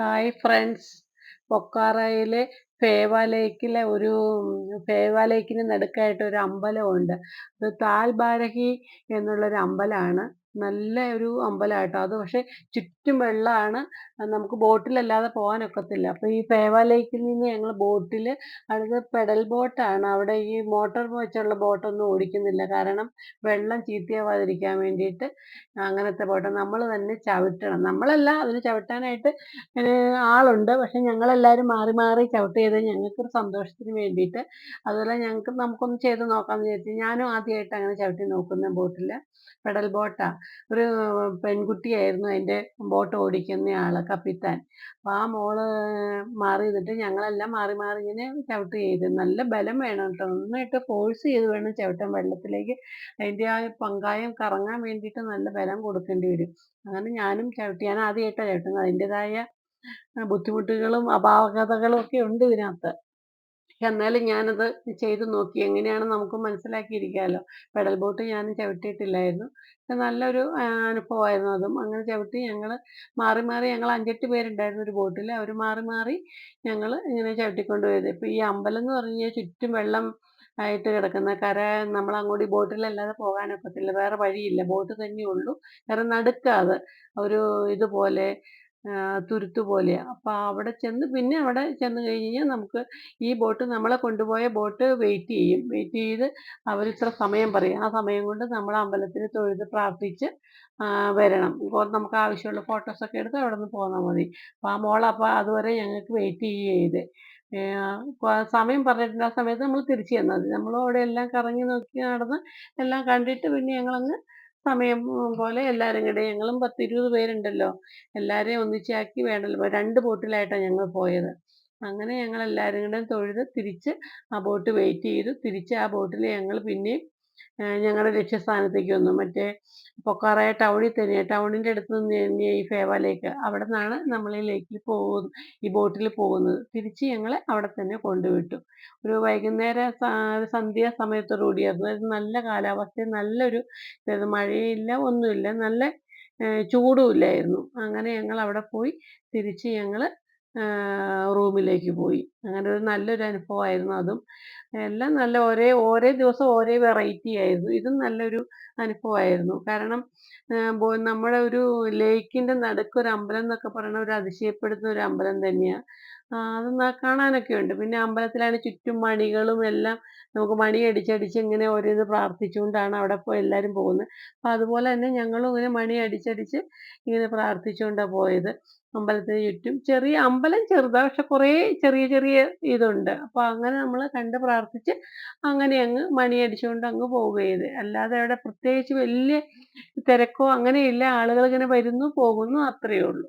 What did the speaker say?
Hi friends. പൊക്കാറയിലെ ഫേവ ലേക്കിലെ ഒരു ഫേവ ലേക്കിന് നടുക്കായിട്ട് ഒരു അമ്പലമുണ്ട്. അത് താൽ ബാരഹി എന്നുള്ളൊരു അമ്പലമാണ് നല്ല ഒരു അമ്പലമായിട്ടോ അത് പക്ഷേ ചുറ്റും വെള്ളമാണ് നമുക്ക് ബോട്ടിലല്ലാതെ പോകാനൊക്കത്തില്ല. അപ്പോൾ ഈ പേവ ലേക്കിൽ നിന്ന് ഞങ്ങൾ ബോട്ടിൽ അടുത്ത് പെഡൽ ബോട്ടാണ്. അവിടെ ഈ മോട്ടോർ വെച്ചുള്ള ബോട്ടൊന്നും ഓടിക്കുന്നില്ല. കാരണം വെള്ളം ചീത്തയാവാതിരിക്കാൻ വേണ്ടിയിട്ട് അങ്ങനത്തെ ബോട്ട്. നമ്മൾ തന്നെ ചവിട്ടണം. നമ്മളല്ല അതിന് ചവിട്ടാനായിട്ട് ആളുണ്ട്. പക്ഷെ ഞങ്ങളെല്ലാവരും മാറി മാറി ചവിട്ട് ചെയ്ത് ഞങ്ങൾക്കൊരു സന്തോഷത്തിന് വേണ്ടിയിട്ട്. അതുപോലെ ഞങ്ങൾക്ക് നമുക്കൊന്ന് ചെയ്ത് നോക്കാമെന്ന് വിചാരിച്ചു ഞാനും ആദ്യമായിട്ട് അങ്ങനെ ചവിട്ടി നോക്കുന്ന ബോട്ടിൽ പെഡൽ ബോട്ടാണ് ഒരു പെൺകുട്ടിയായിരുന്നു അതിന്റെ ബോട്ട് ഓടിക്കുന്ന ആൾ കപ്പിത്താൻ. അപ്പോൾ ആ മോൾ മാറി നിന്നിട്ട് ഞങ്ങളെല്ലാം മാറി മാറി ഇങ്ങനെ ചവിട്ട് ചെയ്ത് നല്ല ബലം വേണം കേട്ടോ. നന്നായിട്ട് ഫോഴ്സ് ചെയ്ത് വേണം ചവിട്ടാൻ വെള്ളത്തിലേക്ക്. അതിന്റെ ആ പങ്കായം കറങ്ങാൻ വേണ്ടിയിട്ട് നല്ല ബലം കൊടുക്കേണ്ടി വരും. അങ്ങനെ ഞാനും ചവിട്ടി ഞാൻ ആദ്യമായിട്ടാണ് ചവിട്ടുന്നത്. അതിന്റെതായ ബുദ്ധിമുട്ടുകളും അപാകതകളും ഒക്കെ ഉണ്ട് ഇതിനകത്ത്. എന്നാലും ഞാനത് ചെയ്ത് നോക്കി. എങ്ങനെയാണ് നമുക്ക് മനസ്സിലാക്കിയിരിക്കാമല്ലോ പെഡൽ ബോട്ട് ഞാൻ ചവിട്ടിയിട്ടില്ലായിരുന്നു. നല്ലൊരു അനുഭവമായിരുന്നു അതും. അങ്ങനെ ചവിട്ടി ഞങ്ങൾ മാറി മാറി ഞങ്ങൾ അഞ്ചെട്ട് പേരുണ്ടായിരുന്നു ഒരു ബോട്ടിൽ. അവർ മാറി മാറി ഞങ്ങൾ ഇങ്ങനെ ചവിട്ടിക്കൊണ്ട് പോയത് ഇപ്പോൾ ഈ അമ്പലം എന്ന് പറഞ്ഞു ചുറ്റും വെള്ളം ആയിട്ട് കിടക്കുന്ന കര നമ്മൾ അങ്ങോട്ട് ഈ ബോട്ടിലല്ലാതെ പോകാനൊക്കത്തില്ല വേറെ വഴിയില്ല. ബോട്ട് തന്നെയുള്ളൂ. കാരണം നടുക്കാത് ഒരു ഇതുപോലെ തുരുത്ത് പോലെയാണ് അപ്പോൾ അവിടെ ചെന്ന് പിന്നെ അവിടെ ചെന്ന് കഴിഞ്ഞ് കഴിഞ്ഞാൽ നമുക്ക് ഈ ബോട്ട് നമ്മളെ കൊണ്ടുപോയ ബോട്ട് വെയിറ്റ് ചെയ്യും. വെയിറ്റ് ചെയ്ത് അവരിത്ര സമയം പറയും. ആ സമയം കൊണ്ട് നമ്മൾ അമ്പലത്തിൽ തൊഴുത് പ്രാർത്ഥിച്ച് വരണം. നമുക്ക് ആവശ്യമുള്ള ഫോട്ടോസൊക്കെ എടുത്ത് അവിടെ നിന്ന് പോന്നാൽ മതി. അപ്പോൾ ആ മോൾ അപ്പോൾ അതുവരെ ഞങ്ങൾക്ക് വെയിറ്റ് ചെയ്യുക സമയം പറഞ്ഞിട്ടുണ്ട്. ആ സമയത്ത് നമ്മൾ തിരിച്ചു ചെന്നാൽ മതി. നമ്മൾ അവിടെ എല്ലാം കറങ്ങി നോക്കി നടന്ന് എല്ലാം കണ്ടിട്ട് പിന്നെ ഞങ്ങളങ്ങ് സമയം പോലെ എല്ലാവരും കൂടെ. ഞങ്ങളും പത്ത് ഇരുപത് പേരുണ്ടല്ലോ. എല്ലാവരെയും ഒന്നിച്ചാക്കി വേണമല്ലോ രണ്ട് ബോട്ടിലായിട്ടാണ് ഞങ്ങൾ പോയത്. അങ്ങനെ ഞങ്ങൾ എല്ലാവരും കൂടെ തൊഴുത് തിരിച്ച് ആ ബോട്ട് വെയിറ്റ് ചെയ്തു. തിരിച്ച് ആ ബോട്ടിൽ ഞങ്ങൾ പിന്നെയും ഞങ്ങളുടെ ലക്ഷ്യസ്ഥാനത്തേക്ക് വന്നു. മറ്റേ പൊക്കാറായ ടൗണിൽ തന്നെയാണ് ടൗണിന്റെ അടുത്ത് നിന്ന് തന്നെയാണ് ഈ ഫേവ ലേക്ക് അവിടെ നിന്നാണ് നമ്മൾ ഈ ലേക്കിൽ പോകുന്നത് ഈ ബോട്ടിൽ പോകുന്നത്. തിരിച്ച് ഞങ്ങളെ അവിടെ തന്നെ കൊണ്ടുവിട്ടു. ഒരു വൈകുന്നേര സന്ധ്യ സമയത്തോടു കൂടിയായിരുന്നു നല്ല കാലാവസ്ഥ നല്ലൊരു മഴയില്ല ഒന്നുമില്ല നല്ല ചൂടുമില്ലായിരുന്നു അങ്ങനെ ഞങ്ങൾ അവിടെ പോയി തിരിച്ച് ഞങ്ങൾ റൂമിലേക്ക് പോയി. അങ്ങനെ ഒരു നല്ലൊരു അനുഭവമായിരുന്നു അതും. എല്ലാം നല്ല ഒരേ ഓരോ ദിവസം ഒരേ വെറൈറ്റി ആയിരുന്നു. ഇതും നല്ലൊരു അനുഭവമായിരുന്നു. കാരണം നമ്മുടെ ഒരു ലേക്കിന്റെ നടുക്ക് ഒരു അമ്പലം എന്നൊക്കെ പറയുന്നത് ഒരു അതിശയപ്പെടുത്തുന്ന ഒരു അമ്പലം തന്നെയാണ് അത് കാണാനൊക്കെ ഉണ്ട് പിന്നെ അമ്പലത്തിലാണ് ചുറ്റും മണികളും എല്ലാം നമുക്ക് മണി അടിച്ചടിച്ച് ഇങ്ങനെ ഓരോന്ന് പ്രാർത്ഥിച്ചുകൊണ്ടാണ് അവിടെ പോയി എല്ലാവരും പോകുന്നത്. അപ്പോൾ അതുപോലെ തന്നെ ഞങ്ങളും ഇങ്ങനെ മണി അടിച്ചടിച്ച് ഇങ്ങനെ പ്രാർത്ഥിച്ചുകൊണ്ടാണ് പോയത് അമ്പലത്തിന് ചുറ്റും. ചെറിയ അമ്പലം ചെറുതാണ് പക്ഷെ കുറേ ചെറിയ ചെറിയ ഇതുണ്ട്. അപ്പോൾ അങ്ങനെ നമ്മൾ കണ്ട് പ്രാർത്ഥിച്ച് അങ്ങനെ അങ്ങ് മണി അടിച്ചുകൊണ്ട് അങ്ങ് പോവുകയത് അല്ലാതെ അവിടെ പ്രത്യേകിച്ച് വലിയ തിരക്കോ അങ്ങനെയില്ല. ആളുകൾ ഇങ്ങനെ വരുന്നു പോകുന്നു അത്രയേ ഉള്ളൂ.